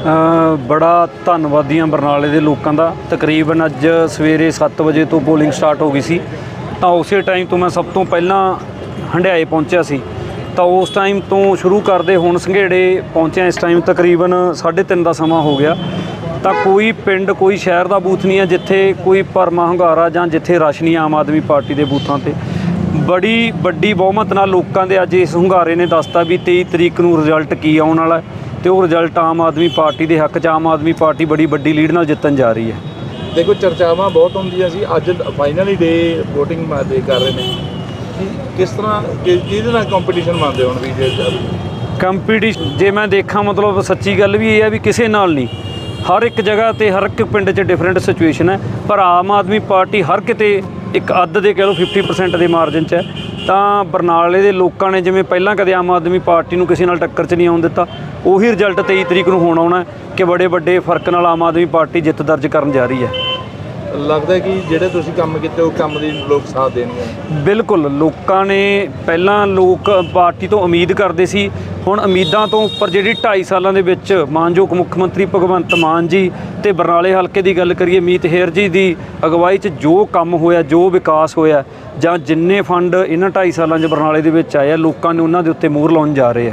ਅ, ਬੜਾ ਧੰਨਵਾਦੀਆਂ ਬਰਨਾਲੇ ਦੇ ਲੋਕਾਂ ਦਾ। ਤਕਰੀਬਨ ਅੱਜ ਸਵੇਰੇ 7 ਵਜੇ ਤੋਂ ਪੋਲਿੰਗ ਸਟਾਰਟ ਹੋ ਗਈ ਸੀ। ਤਾਂ ਉਸੇ ਟਾਈਮ ਤੋਂ ਮੈਂ ਸਭ ਤੋਂ ਪਹਿਲਾਂ ਹੰਡਿਆਏ ਪਹੁੰਚਿਆ ਸੀ। ਤਾਂ ਉਸ ਟਾਈਮ ਤੋਂ ਸ਼ੁਰੂ ਕਰਦੇ ਹੁਣ ਸੰਘੇੜੇ ਪਹੁੰਚਿਆ। ਇਸ ਟਾਈਮ ਤਕਰੀਬਨ 3:30 ਦਾ ਸਮਾਂ ਹੋ ਗਿਆ। ਤਾਂ ਕੋਈ ਪਿੰਡ ਕੋਈ ਸ਼ਹਿਰ ਦਾ ਬੂਥ ਨਹੀਂ ਹੈ ਜਿੱਥੇ ਕੋਈ ਭਰਮਾ ਹੰਗਾਰਾ ਜਾਂ ਜਿੱਥੇ ਰਸ਼ ਨਹੀਂ ਆਮ ਆਦਮੀ ਪਾਰਟੀ ਦੇ ਬੂਥਾਂ ਤੇ। ਬੜੀ ਵੱਡੀ ਬਹੁਮਤ ਨਾਲ ਲੋਕਾਂ ਦੇ ਅੱਜ ਇਸ ਹੁੰਗਾਰੇ ਨੇ ਦੱਸਤਾ ਵੀ 23 ਤਰੀਕ ਨੂੰ ਰਿਜ਼ਲਟ ਕੀ ਆਉਣ ਵਾਲਾ ਹੈ। ਤੇ ਉਹ ਰਿਜ਼ਲਟ ਆਮ ਆਦਮੀ ਪਾਰਟੀ ਦੇ ਹੱਕ 'ਚ ਆਮ ਆਦਮੀ ਪਾਰਟੀ ਬੜੀ ਵੱਡੀ ਲੀਡ ਨਾਲ ਜਿੱਤਣ ਜਾ ਰਹੀ ਹੈ। ਦੇਖੋ ਚਰਚਾਵਾਂ ਬਹੁਤ ਹੁੰਦੀਆਂ ਸੀ। ਅੱਜ ਫਾਈਨਲੀ ਡੇ VOTING ਮਾਦੇ ਕਰ ਰਹੇ ਨੇ। ਕਿਸ ਤਰ੍ਹਾਂ ਕਿਹਦੇ ਨਾਲ ਕੰਪੀਟੀਸ਼ਨ ਮੰਨਦੇ ਹੁਣ ਵੀ ਜੇ ਕੰਪੀਟੀਸ਼ਨ ਜੇ ਮੈਂ ਦੇਖਾਂ ਮਤਲਬ ਸੱਚੀ ਗੱਲ ਵੀ ਇਹ ਹੈ ਵੀ ਕਿਸੇ ਨਾਲ ਨਹੀਂ। ਹਰ ਇੱਕ ਜਗ੍ਹਾ ਤੇ ਹਰ ਇੱਕ ਪਿੰਡ 'ਚ ਡਿਫਰੈਂਟ ਸਿਚੁਏਸ਼ਨ ਹੈ। ਪਰ ਆਮ ਆਦਮੀ ਪਾਰਟੀ ਹਰ ਕਿਤੇ ਇੱਕ ਅੱਧ ਦੇ ਕਹਿ ਲਓ 50% ਦੇ ਮਾਰਜਨ 'ਚ ਹੈ। ਤਾਂ ਬਰਨਾਲੇ ਦੇ ਲੋਕਾਂ ਨੇ ਜਿਵੇਂ ਪਹਿਲਾਂ ਕਦੇ ਆਮ ਆਦਮੀ ਪਾਰਟੀ ਨੂੰ ਕਿਸੇ ਨਾਲ ਟੱਕਰ 'ਚ ਨਹੀਂ ਆਉਣ ਦਿੱਤਾ, ਉਹੀ ਰਿਜ਼ਲਟ 23 ਤਰੀਕ ਨੂੰ ਹੋਣ ਆਉਣਾ ਕਿ ਬੜੇ ਵੱਡੇ ਫ਼ਰਕ ਨਾਲ ਆਮ ਆਦਮੀ ਪਾਰਟੀ ਜਿੱਤ ਦਰਜ ਕਰਨ ਜਾ ਰਹੀ ਹੈ। ਲੱਗਦਾ ਕਿ ਜਿਹੜੇ ਤੁਸੀਂ ਕੰਮ ਕੀਤੇ, ਉਹ ਕੰਮ ਦੀ ਲੋਕ ਸਾਥ ਦੇਣਗੇ? ਬਿਲਕੁਲ, ਲੋਕਾਂ ਨੇ ਪਹਿਲਾਂ ਲੋਕ ਪਾਰਟੀ ਤੋਂ ਉਮੀਦ ਕਰਦੇ ਸੀ, ਹੁਣ ਉਮੀਦਾਂ ਤੋਂ ਉੱਪਰ ਜਿਹੜੀ 2.5 ਸਾਲਾਂ ਦੇ ਵਿੱਚ ਮਾਨਯੋਗ ਮੁੱਖ ਮੰਤਰੀ ਭਗਵੰਤ ਮਾਨ ਜੀ ਤੇ ਬਰਨਾਲੇ ਹਲਕੇ ਦੀ ਗੱਲ ਕਰੀਏ, ਮੀਤ ਹੇਰ ਜੀ ਦੀ ਅਗਵਾਈ 'ਚ ਜੋ ਕੰਮ ਹੋਇਆ, ਜੋ ਵਿਕਾਸ ਹੋਇਆ, ਜਾਂ ਜਿੰਨੇ ਫੰਡ ਇਹਨਾਂ 2.5 ਸਾਲਾਂ 'ਚ ਬਰਨਾਲੇ ਦੇ ਵਿੱਚ ਆਏ ਆ, ਲੋਕਾਂ ਨੇ ਉਹਨਾਂ ਦੇ ਉੱਤੇ ਮੋਹਰ ਲਾਉਣ ਜਾ ਰਹੇ ਆ।